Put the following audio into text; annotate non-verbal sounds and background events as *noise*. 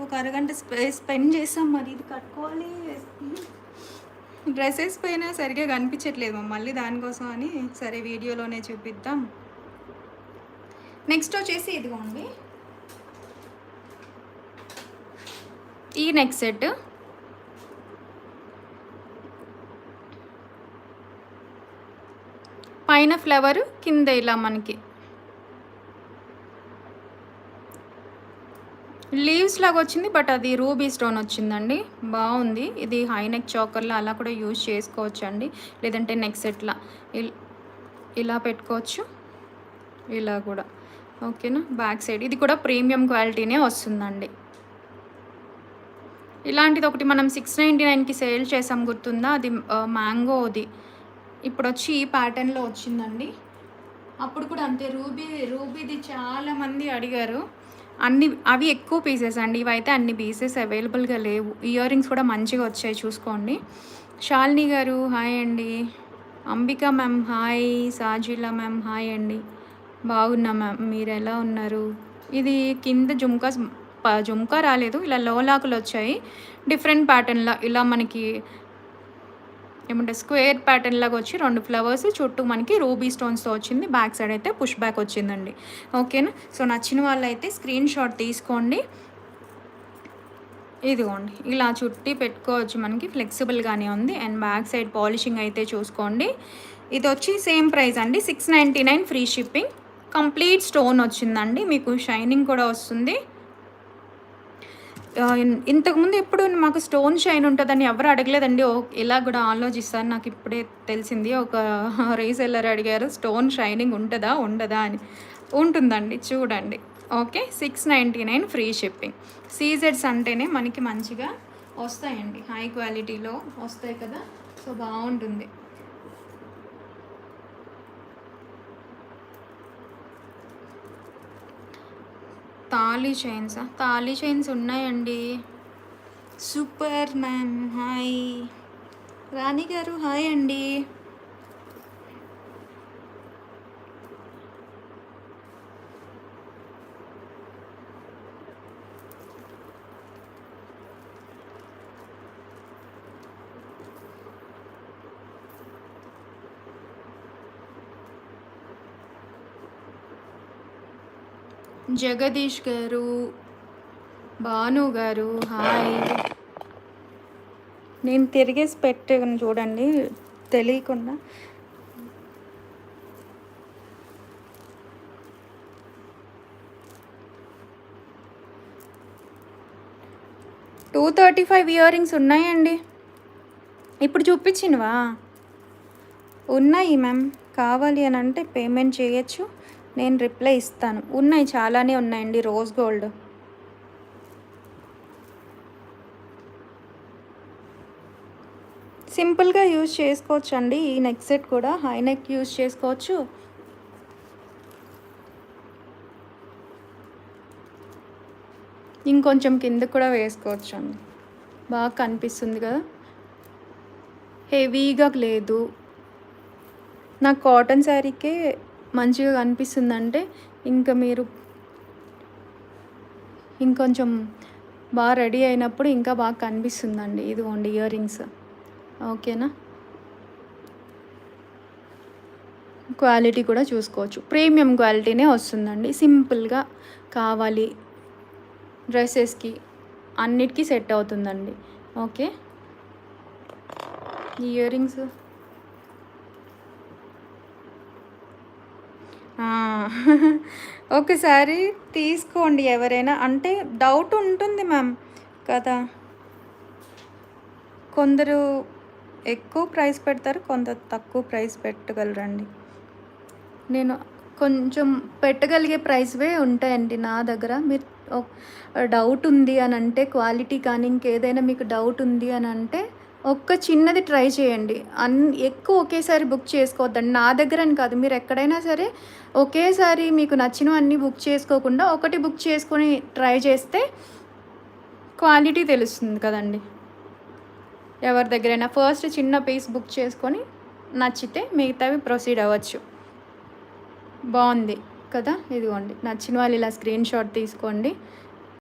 ఒక అరగంట స్పెండ్ చేస్తాం మరి ఇది కట్టుకోవాలి. డ్రెస్సెస్ పైన సరిగ్గా కనిపించట్లేదు మళ్ళీ దానికోసం అని. సరే వీడియోలోనే చూపిద్దాం. నెక్స్ట్ వచ్చేసి ఇదిగోండి. ఈ నెక్ సెట్. పైన ఫ్లవర్ కింద ఇలా మనకి. లీవ్స్ లాగా వచ్చింది బట్ అది రూబీ స్టోన్ వచ్చిందండి. బాగుంది. ఇది హై నెక్ చాకర్లో అలా కూడా యూజ్ చేసుకోవచ్చు అండి లేదంటే నెక్ సెట్లా ఇల్- ఇలా పెట్టుకోవచ్చు. ఇలా కూడా. ఓకేనా బ్యాక్ సైడ్ ఇది కూడా ప్రీమియం క్వాలిటీనే వస్తుందండి. ఇలాంటిది ఒకటి మనం సిక్స్ నైంటీ నైన్కి సేల్ చేసాం గుర్తుందా? అది మ్యాంగోది ఇప్పుడు వచ్చి ఈ ప్యాటర్న్లో వచ్చిందండి. అప్పుడు కూడా అంతే. రూబీ రూబీది చాలామంది అడిగారు. అన్ని అవి ఎక్కువ పీసెస్ అండి. ఇవైతే అన్ని పీసెస్ అవైలబుల్గా లేవు. ఇయర్ రింగ్స్ కూడా మంచిగా వచ్చాయి చూసుకోండి. షాలిని గారు హాయ్ అండి. Ambika ma'am hi Sajila ma'am hi అండి. బాగున్నా మ్యామ్ మీరు ఎలా ఉన్నారు? ఇది కింద జుమ్కా జుంకా జుమ్కా రాలేదు. ఇలా లోలాకులు వచ్చాయి. డిఫరెంట్ ప్యాటర్న్లో ఇలా మనకి ఏమంటే స్క్వేర్ ప్యాటర్న్ లాగా వచ్చి రెండు ఫ్లవర్స్ చుట్టూ మనకి రూబీ స్టోన్స్తో వచ్చింది. బ్యాక్ సైడ్ అయితే పుష్ బ్యాక్ వచ్చిందండి. ఓకేనా? సో నచ్చిన వాళ్ళైతే స్క్రీన్ షాట్ తీసుకోండి. ఇదిగోండి ఇలా చుట్టి పెట్టుకోవచ్చు మనకి. ఫ్లెక్సిబుల్గానే ఉంది. అండ్ బ్యాక్ సైడ్ పాలిషింగ్ అయితే చూసుకోండి. ఇది వచ్చి సేమ్ ప్రైస్ అండి. Six ninety nine free shipping. Complete stone వచ్చిందండి. మీకు షైనింగ్ కూడా వస్తుంది. ఇంతకుముందు ఎప్పుడు మాకు స్టోన్ షైన్ ఉంటుందని ఎవరు అడగలేదండి. ఓ ఇలా కూడా ఆలోచిస్తాను. నాకు ఇప్పుడే తెలిసింది. ఒక *laughs* రీసెల్లర్ అడిగారు స్టోన్ షైనింగ్ ఉంటుందా ఉండదా? అని. ఉంటుందండి చూడండి. Okay six ninety nine free shipping. సీజెడ్స్ అంటేనే మనకి మంచిగా వస్తాయండి. హై క్వాలిటీలో వస్తాయి కదా సో బాగుంటుంది. తాళీ చైన్సా తాళీ చైన్స్ ఉన్నాయండి. Super ma'am hi. రాణి గారు హాయ్ అండి. జగదీష్ గారు భాను గారు హాయ్. నేను తిరిగేసి పెట్టాను చూడండి తెలియకుండా. Two thirty five earrings ఉన్నాయండి. ఇప్పుడు చూపించినవా? ఉన్నాయి మ్యామ్ కావాలి అని అంటే పేమెంట్ చేయొచ్చు. నేను రిప్లై ఇస్తాను. ఉన్నాయి చాలానే ఉన్నాయండి. Rose gold. సింపుల్గా యూజ్ చేసుకోవచ్చు అండి ఈ నెక్ సెట్ కూడా హై నెక్ యూజ్ చేసుకోవచ్చు. ఇంకొంచెం కింద కూడా వేసుకోవచ్చు అండి బాగా కనిపిస్తుంది కదా. హెవీగా లేదు. నాకు కాటన్ శారీకే మంచిగా కనిపిస్తుందంటే ఇంకా మీరు ఇంకొంచెం బాగా రెడీ అయినప్పుడు ఇంకా బాగా కనిపిస్తుందండి. ఇదిగోండి ఇయర్ రింగ్స్ ఓకేనా? క్వాలిటీ కూడా చూసుకోవచ్చు. ప్రీమియం క్వాలిటీనే వస్తుందండి. సింపుల్గా కావాలి. డ్రెస్సెస్కి అన్నిటికీ సెట్ అవుతుందండి. ఓకే? ఇయర్ రింగ్స్ *laughs* ఒకసారి తీసుకోండి ఎవరైనా. అంటే డౌట్ ఉంటుంది మ్యామ్ కదా. కొందరు ఎక్కువ ప్రైస్ పెడతారు కొంత తక్కువ ప్రైస్ పెట్టగలరండి. నేను కొంచెం పెట్టగలిగే ప్రైస్వే ఉంటాయండి నా దగ్గర. మీరు డౌట్ ఉంది అని అంటే క్వాలిటీ కానీ ఇంకేదైనా మీకు డౌట్ ఉంది అని అంటే ఒక్క చిన్నది ట్రై చేయండి. అన్ ఎక్కువ ఒకేసారి బుక్ చేసుకోవద్దండి. నా దగ్గర అని కాదు. మీరు ఎక్కడైనా సరే ఒకేసారి మీకు నచ్చినవన్నీ బుక్ చేసుకోకుండా ఒకటి బుక్ చేసుకొని ట్రై చేస్తే క్వాలిటీ తెలుస్తుంది కదండి. ఎవరి దగ్గరైనా ఫస్ట్ చిన్న పీస్ బుక్ చేసుకొని నచ్చితే మిగతావి ప్రొసీడ్ అవ్వచ్చు. బాగుంది కదా? ఇదిగోండి. నచ్చిన వాళ్ళు ఇలా స్క్రీన్ షాట్ తీసుకోండి.